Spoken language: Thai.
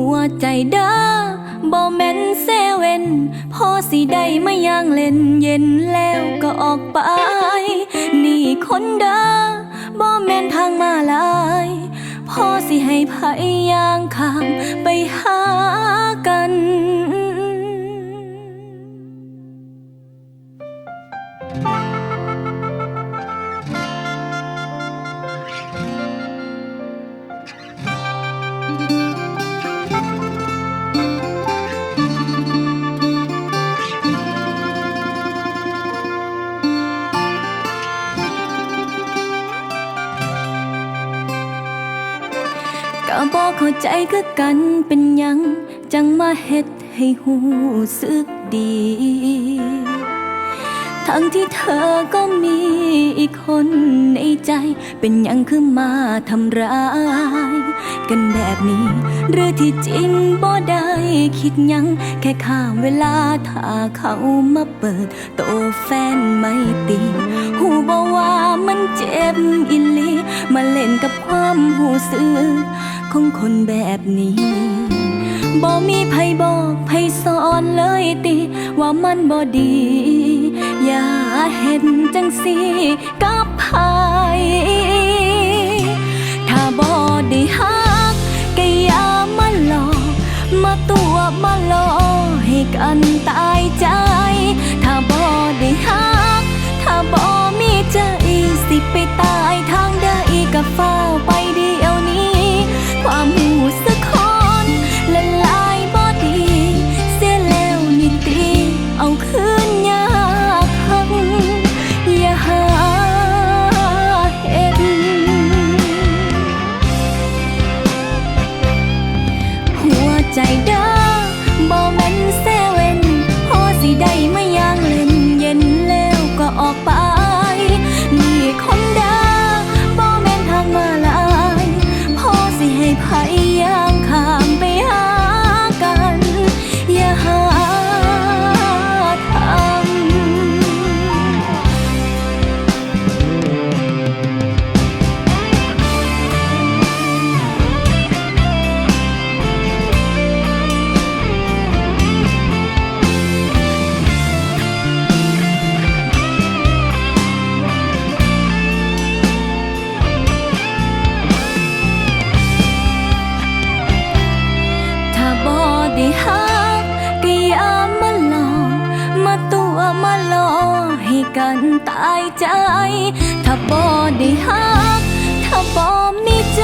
ัวใจเด้อบ่แม่นเซเว่นพอสิได้มาย่างเล่นเย็นแล้วก็ออกไป นี่คนเด้อบ่แม่นทางมาลายพอสิให้ไผย่างข้ามไปหากัน ก็บอกเข้าใจคือกันเป็นยัง จังมาเฮ็ดให้หูสึกดี ทั้งที่เธอก็มีอีกคนในใจ เป็นยังคือมาทำร้าย กันแบบนี้ หรือที่จริงบ่ได้คิดยัง แค่ข้ามเวลาถ้าเขามาเปิด โตแฟนไม่ตีหูบอกว่ามันเจ็บอิลีมาเล่นกับความหูสึก ของคนแบบนี้บ่มีไผบอกไผสอนเลยติ ว่ามันบ่ดี อย่าเห็นจังสีกับไผถ้าบ่ได้ฮักก็อย่ามาหลอกมาตัวมาหลอกให้กันตายใจ ถ้าบ่ได้ฮัก ถ้าบ่มีใจ หักก็ย่ามาหลอกมาตัวมาหลอกให้กันตายใจ ถ้าบ่ได้หัก ถ้าบ่มีใจ